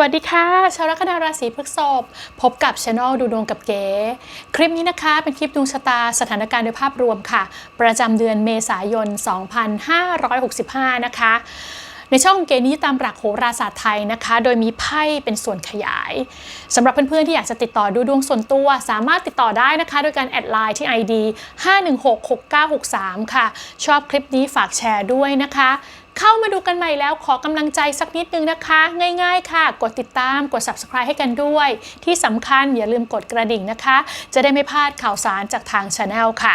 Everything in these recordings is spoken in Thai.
วัสดีค่ะ ชาวลัคนาราศีพฤษภพบกับช anel ดูดวงกับเก๋ คลิปนี้นะคะเป็นคลิปดวงชะตาสถานการณ์โดยภาพรวมค่ะ ประจำเดือนเมษายน 2565 นะคะ ในช่องของเกนี้ตามหลักโหราศาสตร์ไทยนะคะ โดยมีไพ่เป็นส่วนขยายสำหรับเพื่อนๆที่อยากจะติดต่อดูดวงส่วนตัว สามารถติดต่อได้นะคะ โดยการแอดไลน์ที่ ID 5166963 ค่ะ ชอบคลิปนี้ฝากแชร์ด้วยนะคะ เข้ามาดูกันใหม่แล้วขอกำลังใจสักนิดนึงนะคะ ง่ายๆค่ะ กดติดตามกด subscribe ให้กันด้วย ที่สำคัญอย่าลืมกดกระดิ่งนะคะ จะได้ไม่พลาดข่าวสารจากทาง Channel ค่ะ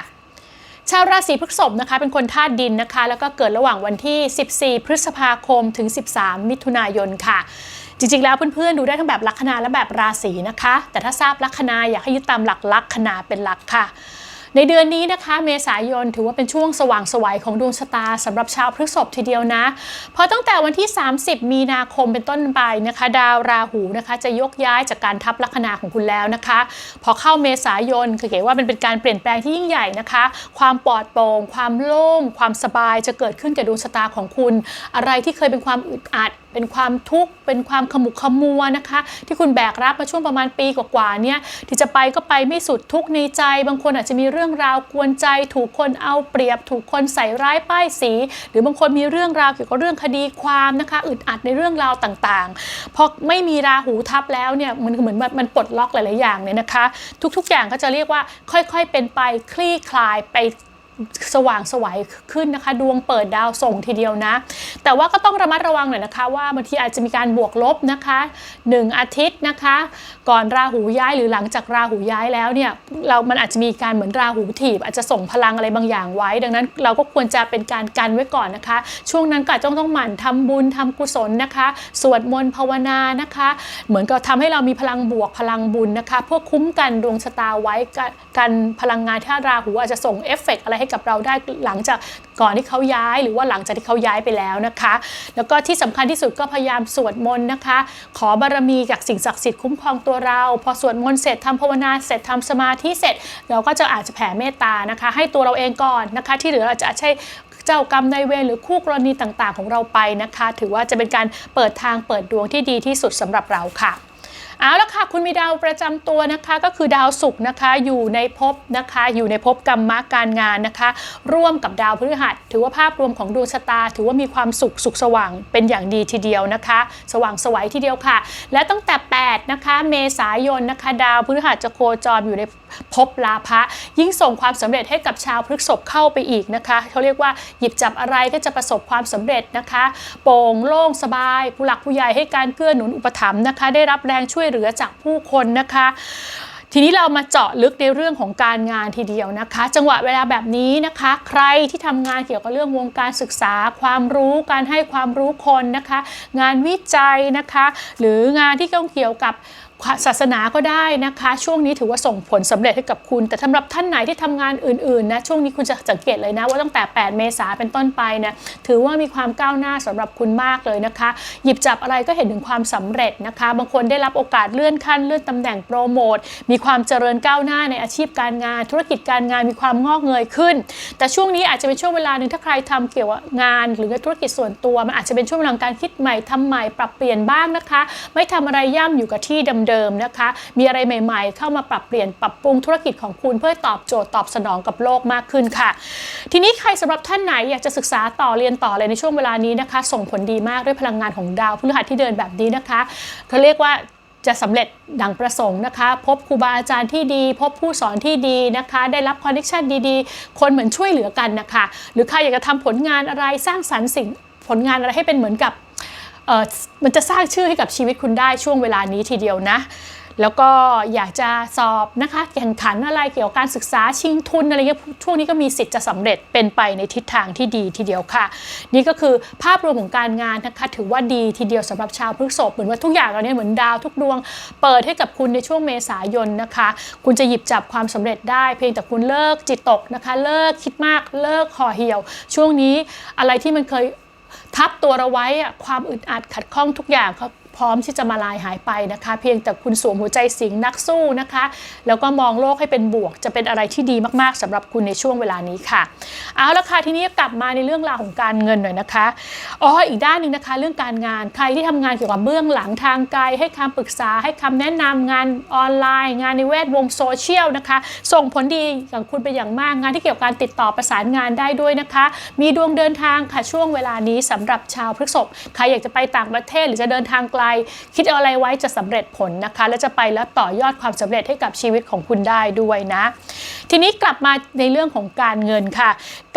ชาวราศีพฤษภนะคะเป็นคนธาตุดินนะคะ แล้วก็เกิดระหว่างวันที่ 14 พฤษภาคมถึง 13 มิถุนายนค่ะ จริงๆ แล้วเพื่อนๆ ดูได้ทั้งแบบลัคนาและแบบราศีนะคะ แต่ถ้าทราบลัคนาอยากให้ยึดตามหลักลัคนาเป็นหลักค่ะ ในเดือนนี้นะคะ เมษายนถือว่าเป็นช่วงสว่างสวัยของดวงชะตาสำหรับชาวพฤษภทีเดียวนะเพราะตั้งแต่วันที่ 30 มีนาคมเป็นต้นไปนะคะ ดาวราหูนะคะจะยกย้ายจากการทับลัคนาของคุณแล้วนะคะ พอเข้าเมษายนคือเก๋ว่ามันเป็นการเปลี่ยนแปลงที่ยิ่งใหญ่นะคะ ความปลอดโปร่งความโล่ง ความสบายจะเกิดขึ้นกับดวงชะตาของคุณ อะไรที่เคยเป็นความอึดอัด เป็นความทุกข์เป็นความขมุกขมัวนะคะ ที่คุณแบกรับมาช่วงประมาณปีกว่าๆเนี่ยที่จะไปก็ไปไม่สุดทุกข์ในใจ บางคนอาจจะมีเรื่องราวกวนใจ ถูกคนเอาเปรียบ ถูกคนใส่ร้ายป้ายสี หรือบางคนมีเรื่องราวเกี่ยวกับเรื่องคดีความนะคะอึดอัดในเรื่องราวต่างๆพอไม่มีราหูทับแล้วเนี่ยมันเหมือนมันมันปลดล็อกหลายๆอย่างเนี่ยนะคะ ทุกๆอย่างก็จะเรียกว่าค่อยๆเป็นไปคลี่คลายไป สว่างสวัยขึ้นนะคะ ดวงเปิดดาวส่งทีเดียวนะ แต่ว่าก็ต้องระมัดระวังหน่อยนะคะ ว่าบางทีอาจจะมีการบวกลบนะคะ 1 อาทิตย์นะคะ ก่อนราหูย้ายหรือหลังจากราหูย้ายแล้วเนี่ยเรามันอาจจะมีการเหมือนราหูถีบ อาจจะส่งพลังอะไรบางอย่างไว้ ดังนั้นเราก็ควรจะเป็นการกันไว้ก่อนนะคะ ช่วงนั้นก็อาจจะต้องหมั่นทำบุญทำกุศลนะคะ สวดมนต์ภาวนานะคะ เหมือนกับทำให้เรามีพลังบวกพลังบุญนะคะเพื่อคุ้มกันดวงชะตาไว้กันกันพลังงานที่ราหูอาจจะส่งเอฟเฟกต์อะไรให้กับเราได้หลังจากก่อนที่เขาย้ายหรือว่าหลังจากที่เขาย้ายไปแล้วนะคะ แล้วก็ที่สำคัญที่สุดก็พยายามสวดมนต์นะคะ ขอบารมีจากสิ่งศักดิ์สิทธิ์คุ้มครองตัวเรา พอสวดมนต์เสร็จทำภาวนาเสร็จทำสมาธิเสร็จ เราก็จะอาจจะแผ่เมตตานะคะ ให้ตัวเราเองก่อนนะคะ ที่เหลืออาจจะใช่เจ้ากรรมนายเวรหรือคู่กรณีต่างๆ ของเราไปนะคะ ถือว่าจะเป็นการเปิดทางเปิดดวงที่ดีที่สุดสำหรับเราค่ะ เอาละค่ะ คุณมีดาวประจำตัวนะคะก็คือดาวศุกร์นะคะอยู่ในภพนะคะ อยู่ในภพกรรมการงานนะคะ ร่วมกับดาวพฤหัส ถือว่าภาพรวมของดวงชะตา ถือว่ามีความสุขสุขสว่างเป็นอย่างดีทีเดียวนะคะ สว่างสวัยทีเดียวค่ะ และตั้งแต่ 8 นะคะ เมษายนนะคะ ดาวพฤหัสจะโคจรอยู่ในภพลาภะยิ่งส่งความสำเร็จให้กับชาวพฤกษภเข้าไปอีกนะคะเขาเรียกว่าหยิบจับอะไรก็จะประสบความสำเร็จนะคะ โป่งโล่งสบาย ผู้หลักผู้ใหญ่ให้การเกื้อหนุนอุปถัมภ์นะคะ ได้รับแรงช่วยเหลือจากผู้คนนะคะทีนี้เรามาเจาะลึกในเรื่องของการงานทีเดียวนะคะ จังหวะเวลาแบบนี้นะคะ ใครที่ทำงานเกี่ยวกับเรื่องวงการศึกษา ความรู้การให้ความรู้คนนะคะ งานวิจัยนะคะ หรืองานที่เกี่ยวกับ ศาสนาก็ได้นะคะ ช่วงนี้ถือว่าส่งผลสำเร็จให้กับคุณ แต่สำหรับท่านไหนที่ทำงานอื่นๆนะช่วงนี้คุณจะสังเกตเลยนะว่าตั้งแต่ 8 เมษาเป็นต้นไปนะถือว่ามีความก้าวหน้าสำหรับคุณมากเลยนะคะ หยิบจับอะไรก็เห็นถึงความสำเร็จนะคะ บางคนได้รับโอกาสเลื่อนขั้นเลื่อนตำแหน่งโปรโมทมีความเจริญก้าวหน้าในอาชีพการงาน ธุรกิจการงานมีความงอกเงยขึ้น แต่ช่วงนี้อาจจะเป็นช่วงเวลาหนึ่งถ้าใครทำเกี่ยวกับงาน หรือธุรกิจส่วนตัวมันอาจจะเป็นช่วงเวลาการคิดใหม่ทำใหม่ปรับเปลี่ยนบ้างนะคะ ไม่ทำอะไรย่ำอยู่กับที่เดิมๆนะคะ มีอะไรใหม่ๆ เข้ามาปรับเปลี่ยนปรับปรุงธุรกิจของคุณเพื่อตอบโจทย์ตอบสนองกับโลกมากขึ้นค่ะ ทีนี้ใครสำหรับท่านไหนอยากจะศึกษาต่อเรียนต่อเลยในช่วงเวลานี้นะคะ ส่งผลดีมากด้วยพลังงานของดาวพฤหัสที่เดินแบบนี้นะคะเขาเรียกว่าจะสำเร็จดังประสงค์นะคะ พบครูบาอาจารย์ที่ดี พบผู้สอนที่ดีนะคะ ได้รับคอนเนคชันดีๆ คนเหมือนช่วยเหลือกันนะคะ หรือใครอยากจะทำผลงานอะไรสร้างสรรค์สิ่งผลงานอะไรให้เป็นเหมือนกับ มันจะสร้างชื่อให้กับชีวิตคุณได้ช่วงเวลานี้ทีเดียวนะแล้วก็อยากจะสอบนะคะแข่งขันอะไรเกี่ยวกับการศึกษาชิงทุนอะไรเงี้ยช่วงนี้ก็มีสิทธิ์จะสำเร็จเป็นไปในทิศทางที่ดีทีเดียวค่ะ นี่ก็คือภาพรวมของการงานนะคะถือว่าดีทีเดียวสำหรับชาวพฤษภเหมือนว่าทุกอย่างเราเนี่ยเหมือนดาวทุกดวง เปิดให้กับคุณในช่วงเมษายนนะคะ คุณจะหยิบจับความสำเร็จได้เพียงแต่คุณเลิกจิตตกนะคะ เลิกคิดมากเลิกห่อเหี่ยว ช่วงนี้อะไรที่มันเคย ทับตัวเราไว้อะความอึดอัดขัดข้องทุกอย่างเขา พร้อมที่จะมาลายหายไปนะคะ เพียงแต่คุณสวมหัวใจสิงห์นักสู้นะคะ แล้วก็มองโลกให้เป็นบวก จะเป็นอะไรที่ดีมากๆสำหรับคุณในช่วงเวลานี้ค่ะ เอาละค่ะทีนี้กลับมาในเรื่องราวของการเงินหน่อยนะคะอ๋ออีกด้านหนึ่งนะคะ เรื่องการงานใครที่ทำงานเกี่ยวกับเบื้องหลังทางไกลให้คำปรึกษาให้คำแนะนำงานออนไลน์ งานในแวดวงโซเชียลนะคะ ส่งผลดีกับคุณเป็นอย่างมากงานที่เกี่ยวกับการติดต่อประสานงานได้ด้วยนะคะ มีดวงเดินทางค่ะช่วงเวลานี้สำหรับชาวพฤษภใครอยากจะไปต่างประเทศหรือจะเดินทางไกลคิดอะไรไว้จะสำเร็จผลนะคะ และจะไปแล้วต่อยอดความสำเร็จให้กับชีวิตของคุณได้ด้วยนะ ทีนี้กลับมาในเรื่องของการเงินค่ะ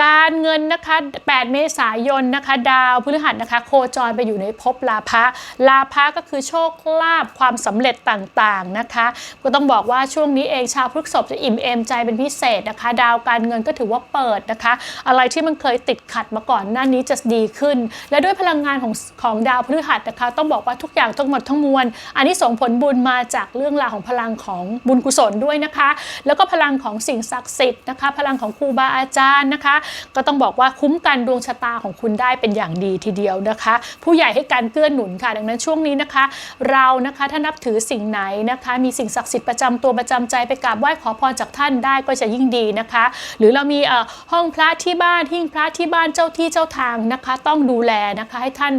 การเงินนะคะ 8 เมษายนนะคะ ดาวพฤหัสนะคะ โคจรไปอยู่ในภพลาภะลาภะก็คือโชคลาภความสำเร็จต่างๆนะคะ ก็ต้องบอกว่าช่วงนี้เองชาวพฤกษภจะอิ่มเอมใจเป็นพิเศษนะคะ ดาวการเงินก็ถือว่าเปิดนะคะ อะไรที่มันเคยติดขัดมาก่อนหน้านี้จะดีขึ้น และด้วยพลังงานของของดาวพฤหัสนะคะ ต้องบอกว่าทุกอย่างทั้งหมดทั้งมวล อันนี้ส่งผลบุญมาจากเรื่องราวของพลังของบุญกุศลด้วยนะคะ แล้วก็พลังของสิ่งศักดิ์สิทธิ์นะคะ พลังของครูบาอาจารย์นะคะ ก็ต้องบอกว่าคุ้มกันดวงชะตาของคุณได้เป็นอย่างดีทีเดียวนะคะ ผู้ใหญ่ให้การเกื้อหนุนค่ะ ดังนั้นช่วงนี้นะคะ เรานะคะถ้านับถือสิ่งไหนนะคะ มีสิ่งศักดิ์สิทธิ์ประจำตัวประจำใจไปกราบไหว้ขอพรจากท่านได้ก็จะยิ่งดีนะคะ หรือเรามีเอ่อห้องพระที่บ้านหิ้งพระที่บ้านเจ้าที่เจ้าทางนะคะ ต้องดูแลนะคะ ให้ท่าน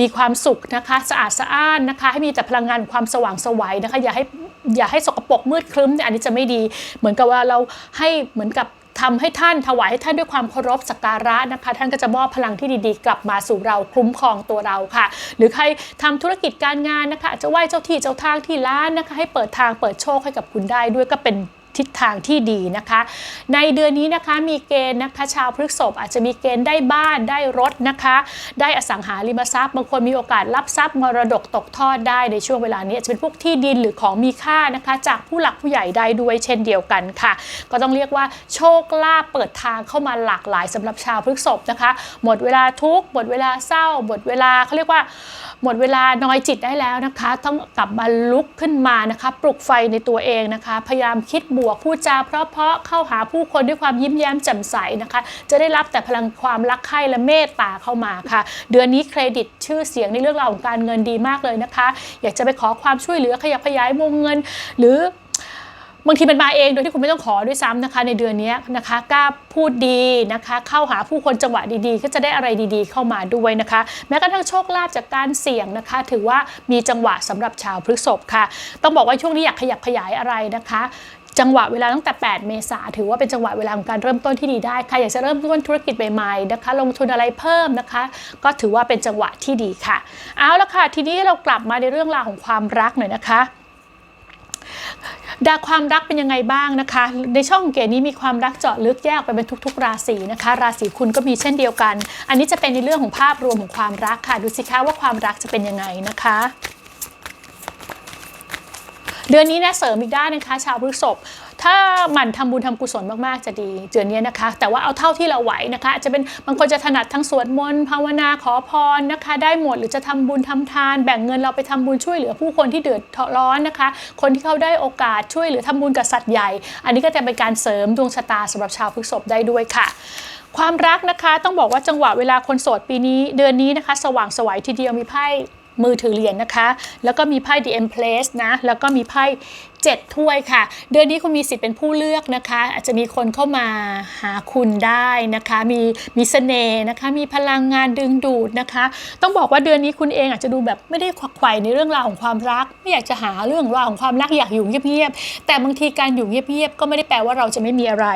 มีความสุขนะคะ สะอาดสะอ้านนะคะ ให้มีแต่พลังงานความสว่างสวัยนะคะ อย่าให้อย่าให้สกปรกมืดครึ้มเนี่ยอันนี้จะไม่ดี เหมือนกับว่าเราให้เหมือนกับทำให้ท่านถวายให้ท่านด้วยความเคารพสักการะนะคะ ท่านก็จะมอบพลังที่ดีๆ กลับมาสู่เราคุ้มครองตัวเราค่ะ หรือใครทำธุรกิจการงานนะคะจจะไหว้เจ้าที่เจ้าทางที่ร้านนะคะ ให้เปิดทางเปิดโชคให้กับคุณได้ด้วยก็เป็น ทิศทางที่ดีนะคะ ในเดือนนี้นะคะมีเกณฑ์นะคะชาวพฤกษภอาจจะมีเกณฑ์ได้บ้านได้รถนะคะ ได้อสังหาริมทรัพย์ บางคนมีโอกาสรับทรัพย์มรดกตกทอดได้ในช่วงเวลานี้จจะเป็นพวกที่ดินหรือของมีค่านะคะ จากผู้หลักผู้ใหญ่ได้ด้วยเช่นเดียวกันค่ะ ก็ต้องเรียกว่าโชคลาภเปิดทางเข้ามาหลากหลายสำหรับชาวพฤกษภนะคะ หมดเวลาทุกข์หมดเวลาเศร้าหมดเวลาเขาเรียกว่า หมดเวลานอยจิตได้แล้วนะคะ ต้องกลับมาลุกขึ้นมานะคะ ปลุกไฟในตัวเองนะคะ พยายามคิดบวกพูดจาเพราะๆเข้าหาผู้คนด้วยความยิ้มแย้มแจ่มใสนะคะ จะได้รับแต่พลังความรักใคร่และเมตตาเข้ามาค่ะ เดือนนี้เครดิตชื่อเสียงในเรื่องราวของการเงินดีมากเลยนะคะ อยากจะไปขอความช่วยเหลือขยับขยายวงเงิน หรือ บางทีมันมาเองโดยที่คุณไม่ต้องขอด้วยซ้ำนะคะในเดือนนี้นะคะกล้าพูดดีนะคะ เข้าหาผู้คนจังหวะดีๆ ก็จะได้อะไรดีๆ เข้ามาด้วยนะคะ แม้กระทั่งโชคลาภจากการเสี่ยงนะคะ ถือว่ามีจังหวะสำหรับชาวพฤษภค่ะ ต้องบอกว่าช่วงนี้อยากขยับขยายอะไรนะคะจังหวะเวลาตั้งแต่ 8 เมษาถือว่าเป็นจังหวะเวลาของการเริ่มต้นที่ดีได้ใครอยากจะเริ่มต้นธุรกิจใหม่ๆนะคะ ลงทุนอะไรเพิ่มนะคะ ก็ถือว่าเป็นจังหวะที่ดีค่ะ เอาละค่ะ ทีนี้เรากลับมาในเรื่องราวของความรักหน่อยนะคะ ดาความรักเป็นยังไงบ้างนะคะ ในช่องเกณฑ์นี้มีความรักเจาะลึกแยกออกไปเป็นทุก ๆ ราศีนะคะ ราศีคุณก็มีเช่นเดียวกัน อันนี้จะเป็นในเรื่องของภาพรวมของความรักค่ะ ดูสิคะว่าความรักจะเป็นยังไงนะคะเดือนนี้นะเสริมอีกด้านนะคะ ชาวพฤษภ ถ้ามันทำบุญทำกุศลมากๆจะดีเดือนนี้นะคะ แต่ว่าเอาเท่าที่เราไหวนะคะจะเป็นบางคนจะถนัดทั้งสวดมนต์ภาวนาขอพรนะคะ ได้หมดหรือจะทำบุญทำทาน แบ่งเงินเราไปทำบุญช่วยเหลือผู้คนที่เดือดร้อนนะคะ คนที่เขาได้โอกาสช่วยเหลือทำบุญกับสัตว์ใหญ่ อันนี้ก็จะเป็นการเสริมดวงชะตาสำหรับชาวพฤษภได้ด้วยค่ะความรักนะคะต้องบอกว่าจังหวะเวลาคนโสดปีนี้เดือนนี้นะคะ สว่างไสวัยทีเดียวมีไพ่ มือถือเหรียญนะคะ แล้วก็มีไพ่ The Empress นะ แล้วก็มีไพ่7ถ้วยค่ะ เดือนนี้คุณมีสิทธิ์เป็นผู้เลือกนะคะ อาจจะมีคนเข้ามาหาคุณได้นะคะ มีมีเสน่ห์นะคะ มีพลังงานดึงดูดนะคะ ต้องบอกว่าเดือนนี้คุณเองอาจจะดูแบบไม่ได้ขวักไขว่ในเรื่องราวของความรัก ไม่อยากจะหาเรื่องราวของความรักอยากอยู่เงียบๆ แต่บางทีการอยู่เงียบๆ ก็ไม่ได้แปลว่าเราจะไม่มีอะไร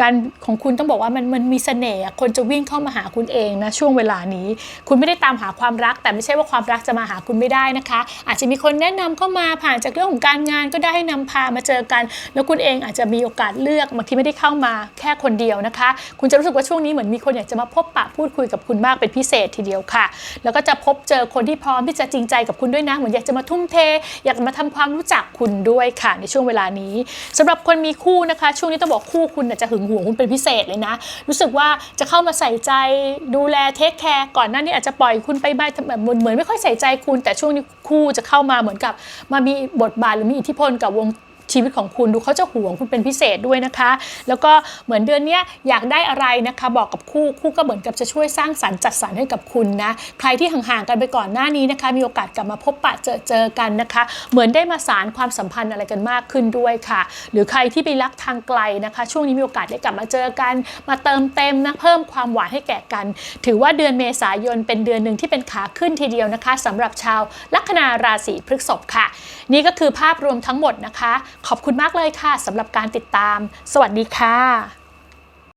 การของคุณต้องบอกว่ามันมันมีเสน่ห์ คนจะวิ่งเข้ามาหาคุณเองนะช่วงเวลานี้ คุณไม่ได้ตามหาความรัก แต่ไม่ใช่ว่าความรักจะมาหาคุณไม่ได้นะคะ อาจจะมีคนแนะนำเข้ามาผ่านจากเรื่องของการงานก็ได้ให้นำพามาเจอกัน แล้วคุณเองอาจจะมีโอกาสเลือกบางทีไม่ได้เข้ามาแค่คนเดียวนะคะ คุณจะรู้สึกว่าช่วงนี้เหมือนมีคนอยากจะมาพบปะพูดคุยกับคุณมากเป็นพิเศษทีเดียวค่ะ แล้วก็จะพบเจอคนที่พร้อมที่จะจริงใจกับคุณด้วยนะเหมือนอยากจะมาทุ่มเท อยากมาทำความรู้จักคุณด้วยค่ะ ในช่วงเวลานี้สำหรับคนมีคู่นะคะ ช่วงนี้ต้องบอกคู่คุณจะหึงหวงคุณเป็นพิเศษเลยนะ รู้สึกว่าจะเข้ามาใส่ใจดูแลเทคแคร์ก่อนหน้านี้อาจจะปล่อยคุณไปบ้างแบบเหมือนเหมือนไม่ค่อยใส่ใจคุณ แต่ช่วงนี้คู่จะเข้ามาเหมือนกับมามีบทบาทหรือมีอิทธิพลกับวง ชีวิตของคุณดูเขาจะห่วงคุณเป็นพิเศษด้วยนะคะ แล้วก็เหมือนเดือนนี้อยากได้อะไรนะคะ บอกกับคู่คู่ก็เหมือนกับจะช่วยสร้างสรรค์จัดสรรให้กับคุณนะใครที่ห่างๆกันไปก่อนหน้านี้นะคะ มีโอกาสกลับมาพบปะเจอเจอกันนะคะ เหมือนได้มาสารความสัมพันธ์อะไรกันมากขึ้นด้วยค่ะ หรือใครที่ไปรักทางไกลนะคะ ช่วงนี้มีโอกาสได้กลับมาเจอกัน มาเติมเต็มนะเพิ่มความหวานให้แก่กัน ถือว่าเดือนเมษายนเป็นเดือนหนึ่งที่เป็นขาขึ้นทีเดียวนะคะสำหรับชาวลัคนาราศีพฤษภค่ะ นี่ก็คือภาพรวมทั้งหมดนะคะขอบคุณมากเลยค่ะสำหรับการติดตาม สวัสดีค่ะ